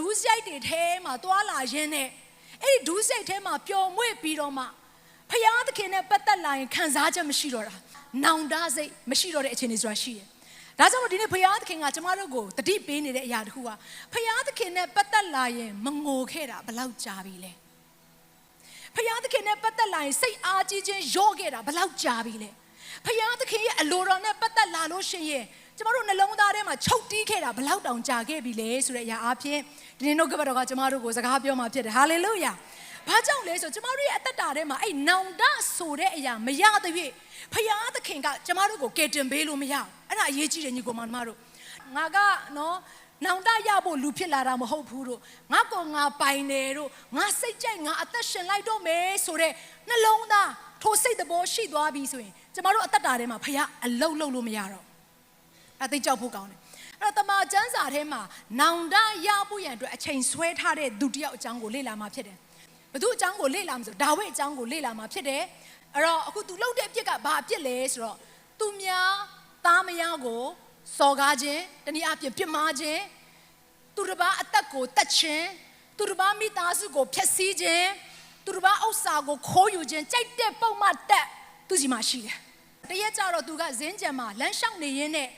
ဒူးစိုက်တွေထဲမှာတွာလာရင်းနဲ့အဲ့ဒီဒူးစိုက်ထဲမှာပျော်မွေ့ပြီးတော့မှဖယားသခင်နဲ့ပတ်သက်လာရင်ခံစားချက်မရှိတော့တာနောင်တစိတ်မရှိတော့တဲ့အခြေအနေဆိုတာရှိတယ်ဒါကြောင့်မို့ဒီနေ့ဖယားသခင်ကကျမတို့ကိုတတိပေးနေတဲ့အရာတစ်ခုကဖယားသခင်နဲ့ပတ်သက်လာရင်မငိုခဲ့တာဘယ်လောက်ကြာပြီလဲဖယားသခင်နဲ့ပတ်သက်လာရင်စိတ်အားကြီးခြင်းရော့ခဲ့တာဘယ်လောက်ကြာပြီလဲဖယားသခင်ရဲ့အလိုတော်နဲ့ပတ်သက်လာလို့ရှိရင် ကျမတို့နှလုံးသားထဲမှာချုပ်တီးခဲ့တာဘယ်လောက်တောင်ကြာခဲ့ပြီလဲဆိုတဲ့အရာအဖြစ်ဒီနေ့နှုတ်ကပတ်တော်ကကျမတို့ကိုစကားပြောมาဖြစ်တယ်ဟာလေလုယာဘာကြောင့်လဲဆိုကျမတို့ရဲ့အသက်တာထဲမှာအဲ့နောင်တဆိုတဲ့အရာမရတဲ့၍ဖယားသခင်ကကျမတို့ကိုကယ်တင်ပေးလို့မရဘူးအဲ့ဒါအရေးကြီးတယ်ညီကောင်မတို့ငါကနော်နောင်တရဖို့လူဖြစ်လာတာမဟုတ်ဘူးတို့ငါကောင်ငါပိုင်တယ်တို့ငါစိတ်ကြိုက်ငါအသက်ရှင်လိုက်တော့မယ်ဆိုတဲ့နှလုံးသားထိုစိတ်တဘောရှိသွားပြီဆိုရင်ကျမတို့အသက်တာထဲမှာဖယားအလုတ်လုတ်လို့မရတော့ အဲ့သိကြောက်ဖို့ကောင်းတယ်အဲ့တော့တမန်ကျမ်းစာထဲမှာနောင်တရဖို့ရန်အတွက်အချိန်ဆွဲထားတဲ့သူတယောက်အကြောင်းကိုလေ့လာမှာဖြစ်တယ်ဘသူအကြောင်းကိုလေ့လာမှာဆိုဒါဝိဒ်အကြောင်းကိုလေ့လာမှာဖြစ်တယ်အဲ့တော့အခု तू လှုပ်တဲ့အပြစ်ကဘာအပြစ်လဲဆိုတော့သူများသားမယားကိုစော်ကားခြင်းတနည်းအားဖြင့်ပြစ်မှားခြင်းသူတစ်ပါးအသက်ကိုတတ်ခြင်းသူတစ်ပါးမိသားစုကိုဖျက်ဆီးခြင်းသူတစ်ပါးဥစ္စာကိုခိုးယူခြင်းကြိုက်တဲ့ပုံမှန်တက်သူစီမှာရှိတယ်တရက်ကြတော့သူကဇင်းကြံမှာလမ်းလျှောက်နေရင်းနဲ့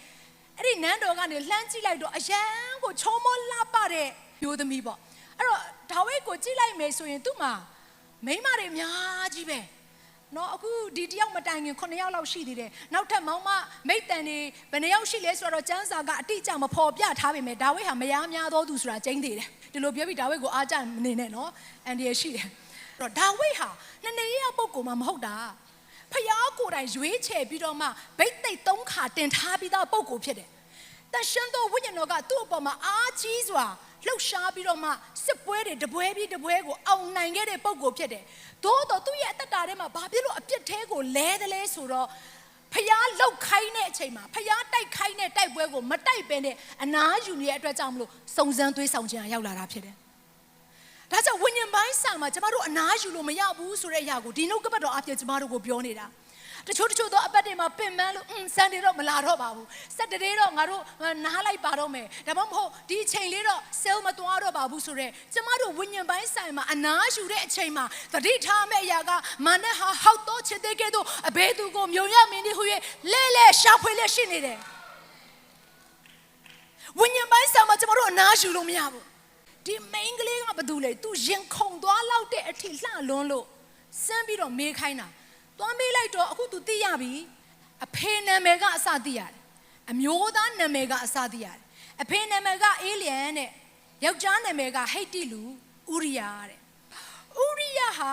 အဲ့ဒီနန်းတော်ကနေလှမ်းကြည့်လိုက်တော့အရန်ကိုချုံမောလှပတဲ့မျိုးသမီးပေါ့အဲ့တော့ဒါဝိဒ်ကိုကြည့်လိုက်မယ်ဆိုရင်သူ့မှာမိန်းမတွေအများကြီးပဲနော်အခုဒီတယောက်မတိုင်ခင်9ယောက်လောက်ရှိသေးတယ်နောက်ထပ်မောင်မမိတ်တန်တွေဘယ်နှယောက်ရှိလဲဆိုတော့ကျန်းစာကအတိအကျမဖော်ပြထားပေမဲ့ဒါဝိဒ်ဟာမယားများသောသူဆိုတာကျင်းသေးတယ်ဒီလိုပြောပြီးဒါဝိဒ်ကိုအားကြမနေနဲ့နော်အန်ဒီရရှိတယ်အဲ့တော့ဒါဝိဒ်ဟာနှစ်နေရပုဂ္ဂိုလ်မှမဟုတ်တာ ဖျားကိုယ်တိုင်ရွေးချယ်ပြီးတော့မှဗိတ်သိက်သုံးခါတင်ထားပြီးသားပုဂ္ဂိုလ်ဖြစ်တယ်တန်ရှင်းသောဝိညာဉ်တော်ကသူ့အပေါ်မှာအားကြီးစွာလှုပ်ရှားပြီးတော့မှစစ်ပွဲတွေတပွဲပြီးတပွဲကိုအောင်နိုင်ခဲ့တဲ့ပုံကိုဖြစ်တယ်။သို့တော့သူ့ရဲ့အသက်တာထဲမှာဘာဖြစ်လို့အပြစ်သေးကိုလဲတယ်လဲဆိုတော့ဖျားလောက်ခိုင်းတဲ့အချိန်မှာဖျားတိုက်ခိုင်းတဲ့တိုက်ပွဲကိုမတိုက်ပဲနဲ့အနားယူနေတဲ့အတွက်ကြောင့်မလို့စုံစမ်းသွေးဆောင်ခြင်းရောက်လာတာဖြစ်တယ်။ ဒါကြောင့်ဝိညာဉ်ပိုင်းဆိုင်မှာကျမတို့အနားယူလို့မရဘူးဆိုတဲ့အရာကိုဒီနှုတ်ကပတ်တော်အပြည့်ကျမတို့ကိုပြောနေတာ။တချို့တချို့သောအပတ်တွေမှာပင်ပန်းလို့အင်းစံတွေတော့မလာတော့ပါဘူးစက်တရေတော့ငါတို့နားလိုက်ပါတော့မယ်ဒါမှမဟုတ်ဒီအချိန်လေးတော့ဆဲလ်မသွားတော့ပါဘူးဆိုတော့ကျမတို့ဝိညာဉ်ပိုင်းဆိုင်မှာအနားယူတဲ့အချိန်မှာသတိထားမယ့်အရာကမာနဟာဟောက်တော့ချစ်တဲ့ကဲ့သို့အဘဲသူကိုမြုံရမင်းဒီဟူ၍လဲလဲရှာဖွေလဲရှိနေတယ်ဝိညာဉ်ပိုင်းဆိုင်မှာကျမတို့အနားယူလို့မရဘူး ဒီ main ကလေးကဘာတူလဲ तू ရင်ခုန်သွားလောက်တဲ့အထိလှလွန်းလို့စမ်းပြီးတော့မေးခိုင်းတာသွားမေးလိုက်တော့အခု तू သိရပြီအဖေနာမည်ကအစသိရတယ်အမျိုးသားနာမည်ကအစသိရတယ်အဖေနာမည်ကအေလျံတဲ့ယောက်ျားနာမည်ကဟိတ်တိလူဥရိယာတဲ့ဥရိယာဟာ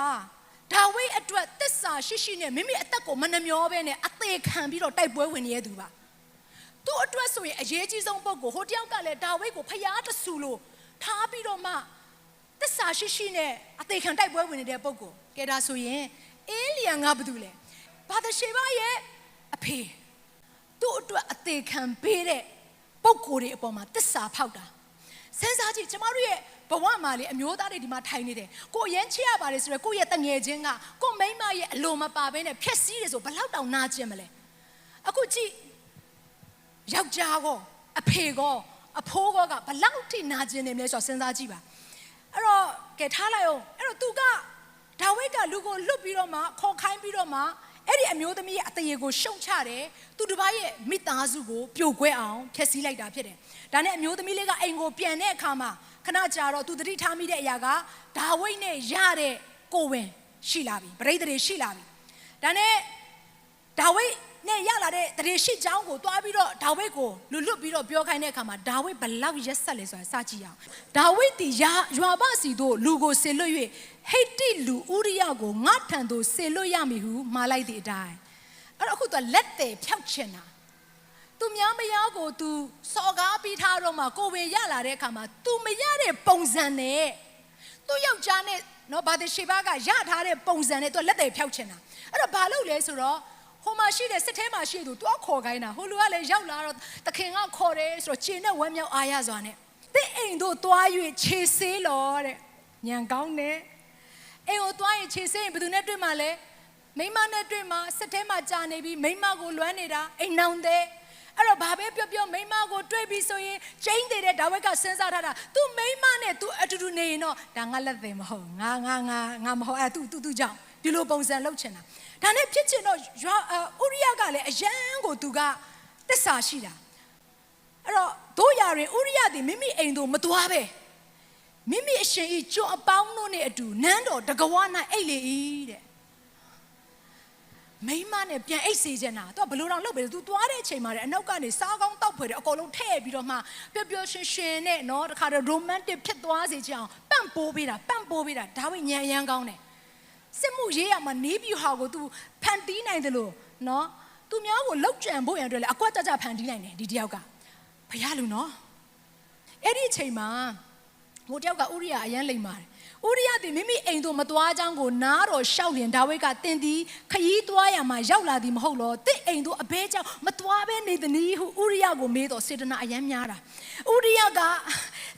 ဒါဝိဒ်အတွက်တစ္ဆာရှိရှိနဲ့မိမိအသက်ကိုမနှမျောပဲနဲ့အသေးခံပြီးတော့တိုက်ပွဲဝင်နေတဲ့သူပါသူ့အတွက်ဆိုရင်အရေးကြီးဆုံးပုဂ္ဂိုလ်ဟိုတယောက်ကလည်းဒါဝိဒ်ကိုဖျားတဆူလို့ ထားပြီးတော့မှတစ္ဆာရှိရှိနဲ့အသေးခံတိုက်ပွဲဝင်နေတဲ့ပုဂ္ဂိုလ်ကဲဒါဆိုရင်အေးလျံကဘာတူလဲဘာသရှေဘရဲ့အဖေသူ့အတွက်အသေးခံပေးတဲ့ပုံကိုယ်တွေအပေါ်မှာတစ္ဆာဖောက်တာစဉ်းစားကြည့်ကျမတို့ရဲ့ဘဝမှာလေအမျိုးသားတွေဒီမှာထိုင်နေတယ်ကိုရမ်းချစ်ရပါတယ်ဆိုရယ်ကိုရဲ့တငယ်ချင်းကကိုမိမရဲ့အလိုမပါဘဲနဲ့ဖြက်စီးတယ်ဆိုဘလောက်တောင်နာကျင်မလဲအခုကြည့်ယောက်ျားကောအဖေကော အဖိုးကောကဘလောက်ထိနာကျင်နေမလဲဆိုတော့စဉ်းစားကြည့်ပါအဲ့တော့ကဲထားလိုက်အောင်အဲ့တော့သူကဒါဝိဒ်ကလူကိုလွတ်ပြီးတော့မှခေါ်ခိုင်းပြီးတော့မှအဲ့ဒီအမျိုးသမီးရဲ့အတရေကိုရှုံချတယ်သူတစ်ပါးရဲ့မိသားစုကိုပြိုကွဲအောင်ဖျက်ဆီးလိုက်တာဖြစ်တယ်ဒါနဲ့အမျိုးသမီးလေးကအိမ်ကိုပြန်တဲ့အခါမှာခဏကြာတော့သူသတိထားမိတဲ့အရာကဒါဝိဒ်နဲ့ရတဲ့ကိုဝင်ရှိလာပြီပရိသေတွေရှိလာပြီဒါနဲ့ဒါဝိဒ် နဲ့ရလာတဲ့တရေရှိချောင်းကိုတွားပြီးတော့ဒါဝိဒ်ကိုလူလွတ်ပြီးတော့ပြောခိုင်းတဲ့အခါမှာဒါဝိဒ်ဘလောက်ရက်ဆက်လဲဆိုတာစကြည့်အောင်ဒါဝိဒ်တီရွာဘစီတို့လူကိုဆေလွတ်၍ဟိတ်တိလူဥရိယကိုငါထံသို့ဆေလွတ်ရမည်ဟုမှားလိုက်သည့်အတိုင်းအဲ့တော့အခုသူလက်တယ်ဖြောက်ချင်တာသူများမယားကို तू စော်ကားပြီးထားတော့မှကိုဝင်ရလာတဲ့အခါမှာ तू မရတဲ့ပုံစံနဲ့သူ့ယောက်ျားနဲ့နော်ဘာတရှိဘာကရထားတဲ့ပုံစံနဲ့ तू လက်တယ်ဖြောက်ချင်တာအဲ့တော့ဘာလုပ်လဲဆိုတော့ ဟိုမှာရှိတဲ့စစ်ထဲမှာရှိသူတွားခေါ်ခိုင်းတာဟိုလူကလည်းရောက်လာတော့တခင်ကခေါ်တယ်ဆိုတော့ခြေနဲ့ဝမ်းမြောက်အားရစွာနဲ့တဲ့အိမ်တို့တွား၍ခြေဆေးလောတဲ့ညံကောင်းတယ်အိမ်ကိုတွားရင်ခြေဆေးရင်ဘယ်သူနဲ့တွေ့မှလဲမိမနဲ့တွေ့မှစစ်ထဲမှာကြာနေပြီးမိမကိုလွမ်းနေတာအိမ်နောင်တဲ့ အဲ့တော့ဘာပဲပြောပြောမိန်းမကိုတွေ့ပြီဆိုရင်ကျင်းသေးတဲ့ဒါဝိဒ်ကစဉ်းစားထားတာ तू မိန်းမနဲ့ तू အတူတူနေရင်တော့ဒါငါလက်သေးမဟုတ်ငါငါငါငါမဟုတ်အဲ့ तू तू तू ကြောင့် ဒီလိုပုံစံလုပ်ချင်တာဒါနဲ့ဖြစ်ချင်တော့ရွာဥရိယကလည်းအယံကို तू ကတစ္ဆာရှိတာအဲ့တော့တို့ရရင်ဥရိယသည်မိမိအိမ်သို့မသွားပဲမိမိအရှင်ဤကြွအပေါင်းတို့နဲ့အတူနန်းတော်တကဝ၌အိတ်လေ၏တဲ့မိန်းမနဲ့ပြန်အိတ်စေချင်တာသူကဘလို့တော့လုပ်ပဲသူသွားတဲ့အချိန်မှာလည်းအနောက်ကနေစားကောင်းတောက်ဖွယ်တယ်အကုန်လုံးထည့်ပြီးတော့မှပျော်ပျော်ရွှင်ရွှင်နဲ့နော်တခါတော့ romantic ဖြစ်သွားစေချင်အောင်ပန့်ပိုးပေးတာပန့်ပိုးပေးတာဒါဝိညံရမ်းကောင်းတယ် စစ်မှုရေးရမှာနေပြူဟာကို तू ဖန်တီးနိုင်တယ်လို့နော်သူများကိုလောက်ကြံဖို့ရန်အတွက်လည်းအကွက်ကြကြဖန်တီးနိုင်တယ်ဒီတယောက်ကဖရလူနော်အဲ့ဒီအချိန်မှာဟိုတယောက်ကဥရိယာအရန်လိမ်ပါတယ်ဥရိယသည်မိမိအိမ်သို့မသွားကြောင်းကိုနားတော်ရှောက်လင်ဒါဝိဒ်ကတင်သည်ခยีသွားရမှာရောက်လာသည်မဟုတ်လောတစ်အိမ်သို့အဘဲကြောင့်မသွားဘဲနေသည်နည်းဟုဥရိယကိုမေးတော်စေတနာအယမ်းများတာဥရိယက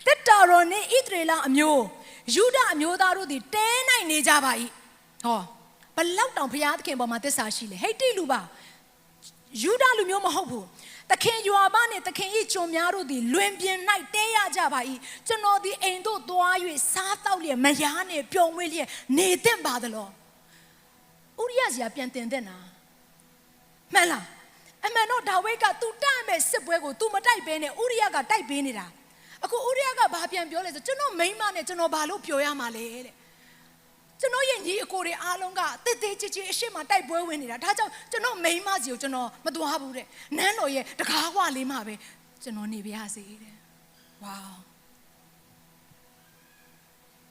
တက်တာတော်နှင့်ဣသရေလအမျိုးယူဒအမျိုးသားတို့သည်တဲနိုင်နေကြပါ၏ ဟောဘလောက်တောင်ဘုရားသခင်ပေါ်မှာသစ္စာရှိလဲဟိတ်တိလူပါယူဒလူမျိုးမဟုတ်ဘူးသခင်ယွာဘနှင့်သခင်၏ကျွန်များတို့သည်လွင်ပြင်၌တဲရကြပါ၏ကျွန်တော်သည်အိမ်သို့သွား၍စားတောက်လျက်မယားနှင့်ပျော်မွေ့လျက်နေသင့်ပါသလောဥရိယစီကပြန်တင်တဲ့နာမှန်လားအမှန်တော့ဒါဝိဒ်က तू တိုက်မဲ့စစ်ပွဲကို तू မတိုက်ဘဲနဲ့ဥရိယကတိုက်ပေးနေတာအခုဥရိယကဘာပြန်ပြောလဲဆိုကျွန်တော်မိန်းမနဲ့ကျွန်တော်ဘာလို့ပြောရမှာလဲတဲ့ ကျွန်တော်ရဲ့ညီအကိုတွေအားလုံးကတစ်သေးချစ်ချစ်အရှိမတိုက်ပွဲဝင်နေတာဒါကြောင့်ကျွန်တော်မိန်းမစီကိုကျွန်တော်မသွားဘူးတဲ့နန်းတော်ရဲ့တကားဝလေးမှာပဲကျွန်တော်နေပါရစေတဲ့ဝေါ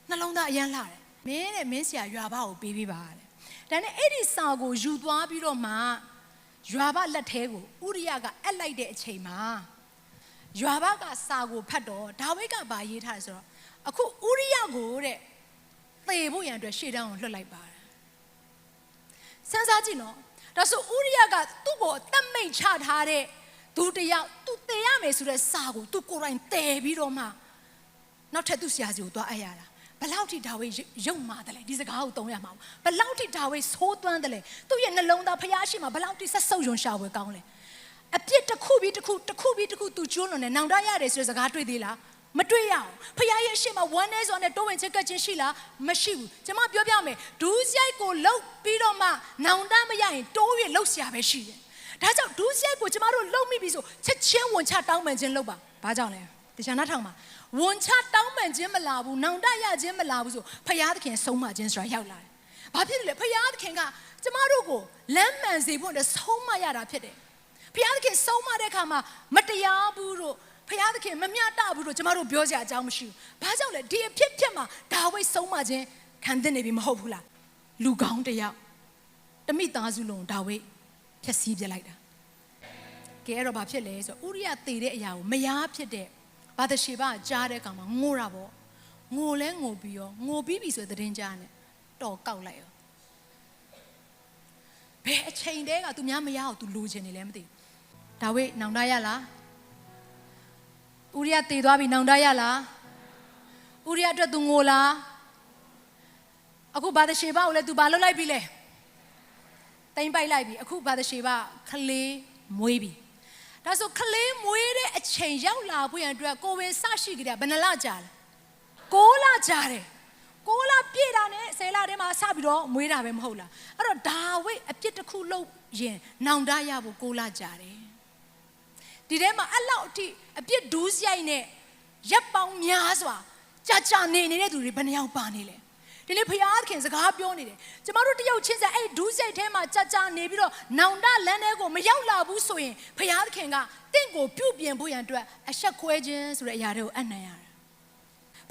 နှလုံးသားအရန်လာတယ်မင်းတဲ့မင်းဆရာရွာဘကိုပေးပေးပါတဲ့ဒါနဲ့အဲ့ဒီစာကိုယူသွားပြီးတော့မှရွာဘလက်ထဲကိုဥရိယကအပ်လိုက်တဲ့အချိန်မှာရွာဘကစာကိုဖတ်တော့ဒါဝိဒ်ကဘာရေးထားလဲဆိုတော့အခုဥရိယကိုတဲ့ သေဖို့ရန်အတွက်ရှေ့တန်းကိုလွှတ်လိုက်ပါတယ်စမ်းစားကြည့်နော်ဒါဆိုဥရိယကသူ့ကိုတတ်မိတ်ချထားတဲ့သူတယောက်သူသေရမယ်ဆိုတဲ့စာကိုသူကိုယ်တိုင်တည်ပြီးတော့မှနောက်ထပ်သူ့ဆရာစီကိုသွားအပ်ရတာဘလောက်ထိဒါဝိရုံမာတယ်လဲဒီစကားကိုသုံးရမှာဘလောက်ထိဒါဝိဆိုးသွမ်းတယ်လဲသူ့ရဲ့နှလုံးသားဖျားရှိမှာဘလောက်ထိဆက်ဆုပ်ယွန်ရှာဝယ်ကောင်းလဲအပြစ်တစ်ခုပြီးတစ်ခုတစ်ခုပြီးတစ်ခုသူကျွလွန်နေနောင်တရတယ်ဆိုတဲ့စကားတွေ့သေးလားမတွေ့ရအောင်ဖခင်ရဲ့အရှိမ ဝမ်းနေစွာနဲ့တိုးဝင်ချက်ကပ်ခြင်းရှိလားမရှိဘူးကျွန်မပြောပြမယ်ဒူးစရိုက်ကိုလှုပ်ပြီးတော့မှနောင်တမရရင်တိုးရလှုပ်ရှာပဲရှိတယ်ဒါကြောင့်ဒူးစရိုက်ကိုကျွန်မတို့လှုပ်မိပြီဆိုချက်ချင်းဝင်ချတောင်းပန်ခြင်းလုပ်ပါဘာကြောင့်လဲတရားနာထောင်ပါဝန်ချတောင်းပန်ခြင်းမလာဘူးနောင်တရခြင်းမလာဘူးဆိုဖခင်သခင်ဆုံးမခြင်းဆိုတာရောက်လာတယ်ဘာဖြစ်လဲဖခင်သခင်ကကျမတို့ကိုလမ်းမှန်စေဖို့အတွက်ဆုံးမရတာဖြစ်တယ်ဖခင်သခင်ဆုံးမတဲ့အခါမှာမတရားဘူးတို့ ဖခင်သခင်မမျှတဘူးလို့ကျမတို့ပြောကြအကြောင်းမရှိဘူး။ဘာကြောင့်လဲဒီအဖြစ်ဖြစ်မှာဒါဝိဒ်ဆုံးမခြင်းခံတဲ့နေပြီမဟုတ်ဘူးလား။လူကောင်းတစ်ယောက်တမိသားစုလုံးဒါဝိဒ်ဖျက်ဆီးပြလိုက်တာ။ကဲအဲ့တော့ဘာဖြစ်လဲဆိုဥရိယသေတဲ့အရာကိုမယားဖြစ်တဲ့ဘာသရှေဘကြားတဲ့ကောင်မှာငိုတာပေါ့။ငိုလဲငိုပြီးရောငိုပြီးပြီဆိုတဲ့သတင်းကြားနဲ့တော်ကောက်လိုက်ရော။ဘယ်အချိန်တည်းကသူများမယားကိုသူလိုချင်နေလဲမသိဘူး။ဒါဝိဒ်နောင်တရလား။ ဦးရတည်သွားပြီနောင်တရလားဦးရအတွက်သူငိုလားအခုဘာသရှေဘကိုလည်းသူဘာလုပ်လိုက်ပြီလဲတိမ့်ပိုက်လိုက်ပြီအခုဘာသရှေဘခလေးမွေးပြီဒါဆိုခလေးမွေးတဲ့အချိန်ရောက်လာဖို့ရန်အတွက်ကိုဝင်စရှိကြတယ်ဘယ်နှလကြာလဲ6လကြာတယ်6လပြည့်တာနဲ့10လထဲမှာစပြီးတော့မွေးတာပဲမဟုတ်လားအဲ့တော့ဒါဝိတ်အပြစ်တစ်ခုလုပ်ရင်နောင်တရဖို့6လကြာတယ် ဒီထဲမှာအဲ့လောက်အထိအပြစ်ဒူးဆိုင်နဲ့ရပ်ပေါင်းများစွာကြာကြာနေနေတဲ့သူတွေဘယ်နှယောက်ပါနေလဲဒီနေ့ဖခင်စကားပြောနေတယ်ကျမတို့တယောက်ချင်းစအဲ့ဒူးဆိုင်ထဲမှာကြာကြာနေပြီးတော့နောင်တလန်းထဲကိုမရောက်လာဘူးဆိုရင်ဖခင်ကတင့်ကိုပြုတ်ပြင်ဖို့ရန်အတွက်အဆက်ခွဲခြင်းဆိုတဲ့အရာတွေကိုအနံ့ရတယ်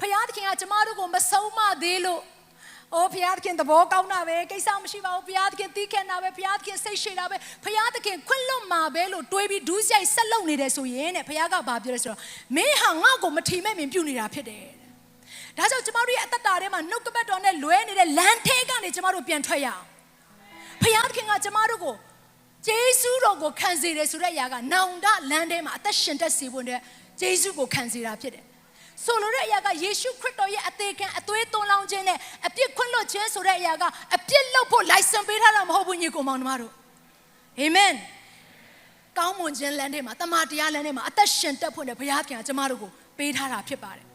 ဖခင်ကကျမတို့ကိုမဆုံးမသေးလို့ အိုးဘုရားသခင်သဘောကောင်းတာပဲကိစ္စမရှိပါဘူးဘုရားသခင်တီးခဲတာပဲဘုရားသခင်စိတ်ရှိတာပဲဘုရားသခင်ခွင့်လွတ်မှာပဲလို့တွေးပြီးဒူးဆိုင်ဆက်လုပ်နေတယ်ဆိုရင်တဲ့ဘုရားကဘာပြောလဲဆိုတော့မင်းဟာငါ့ကိုမထီမဲ့မင်းပြုတ်နေတာဖြစ်တယ်ဒါကြောင့်ကျမတို့ရဲ့အသက်တာထဲမှာနှုတ်ကပတ်တော်နဲ့လွဲနေတဲ့လမ်းထဲကနေကျမတို့ပြန်ထွက်ရအောင်ဘုရားသခင်ကကျမတို့ကိုဂျေစုတော်ကိုခံစေတယ်ဆိုတဲ့အရာကနောင်တလမ်းထဲမှာအသက်ရှင်တတ်စေဖို့အတွက်ဂျေစုကိုခံစေတာဖြစ်တယ် ဆိုလိုတဲ့အရာကယေရှုခရစ်တော်ရဲ့အသေးခံအသွေးသွန်းလောင်းခြင်းနဲ့အပြစ်ခွင့်လွှတ်ခြင်းဆိုတဲ့အရာကအပြစ်လုပ်ဖို့ license ပေးထားတာမဟုတ်ဘူးညီကိုမောင်နှမတို့အာမင်ကောင်းမွန်ခြင်းလမ်းထဲမှာတမန်တရားလမ်းထဲမှာအသက်ရှင်တက်ဖို့နဲ့ဘုရားခင်ကကျမတို့ကိုပေးထားတာဖြစ်ပါတယ်